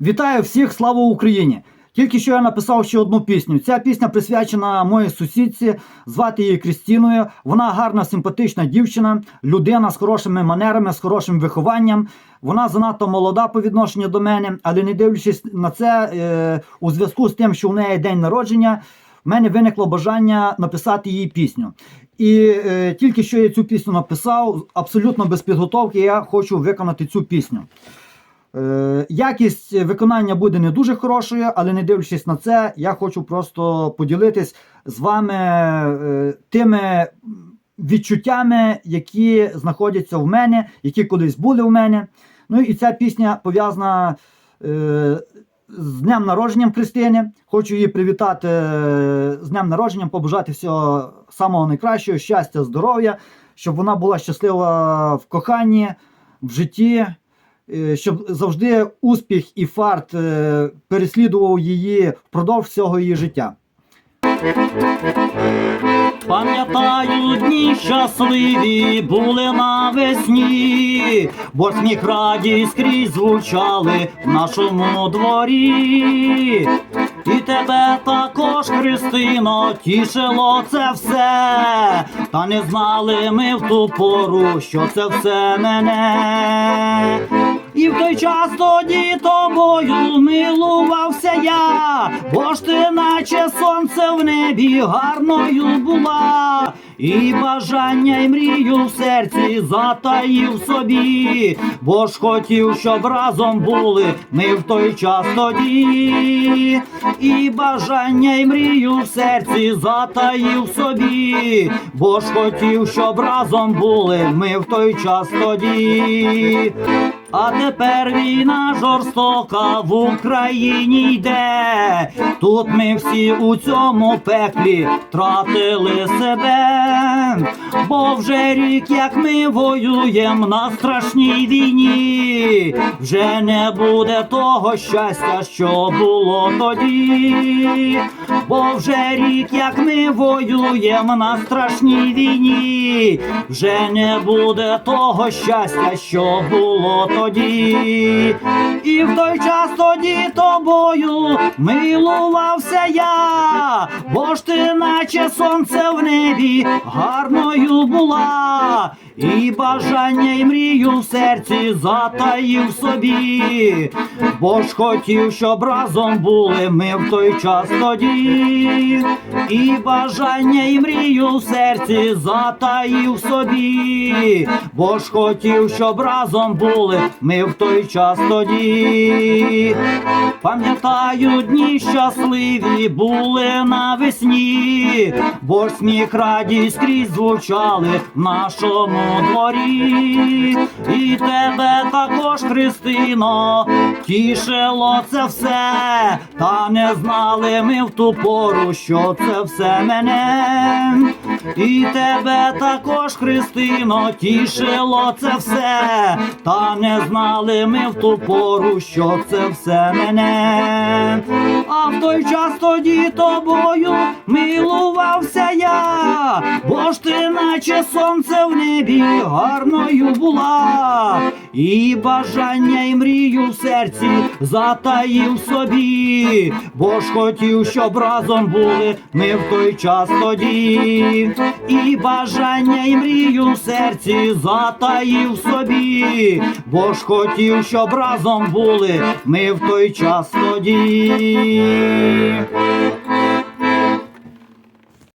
Вітаю всіх, слава Україні! Тільки що я написав ще одну пісню. Ця пісня присвячена моїй сусідці, звати її Крістіною. Вона гарна, симпатична дівчина, людина з хорошими манерами, з хорошим вихованням. Вона занадто молода по відношенню до мене, але не дивлячись на це, е, у зв'язку з тим, що в неї день народження, в мене виникло бажання написати їй пісню. І е, тільки що я цю пісню написав, абсолютно без підготовки, я хочу виконати цю пісню. Е, Якість виконання буде не дуже хорошою, але не дивлячись на це, я хочу просто поділитись з вами е, тими відчуттями, які знаходяться в мене, які колись були в мене. Ну і ця пісня пов'язана е, з днем народженням Христини. Хочу її привітати з днем народженням, побажати всього самого найкращого, щастя, здоров'я, щоб вона була щаслива в коханні, в житті щоб завжди успіх і фарт е, переслідував її впродовж всього її життя. Пам'ятаю дні щасливі були навесні, бо сміх радість скрізь звучали в нашому дворі. І тебе також, Христино, тішило це все, та не знали ми в ту пору, що це все мене. І в той час тоді тобою милувався я, бо ж ти, наче сонце в небі, гарною була, і бажання й мрію в серці затаїв собі, бо ж хотів, щоб разом були ми в той час тоді, і бажання й мрію в серці затаїв собі, бо ж хотів, щоб разом були ми в той час тоді. А тепер війна жорстока в Україні йде. Тут ми всі у цьому пеклі втратили себе, бо вже рік, як ми воюємо на страшній війні, вже не буде того щастя, що було тоді, бо вже рік, як ми воюємо на страшній війні, вже не буде того щастя, що було тоді. І в той час тоді тобою милувався я, бо ж ти, наче сонце в небі, гарною була, і бажання й мрію в серці затаїв собі, бо ж хотів, щоб разом були ми в той час тоді, і бажання й мрію в серці затаїв собі, бо ж хотів, щоб разом були ми в той час тоді. Пам'ятаю дні щасливі були навесні, бо сміх радість скрізь звучали в нашому дворі. І тебе також, Христино, тішило це все, та не знали ми в ту пору, що це все мене. І тебе також, Христино, тішило це все, та не знали ми в ту пору, що це все мене. А в той час тоді тобою милувався я, бо ж ти, наче сонце в небі, гарною була, і бажання й мрію в серці затаїв собі, бо ж хотів, щоб разом були ми в той час тоді, і бажання й мрію в серці затаїв собі, бо ж хотів, щоб разом були ми в той час тоді.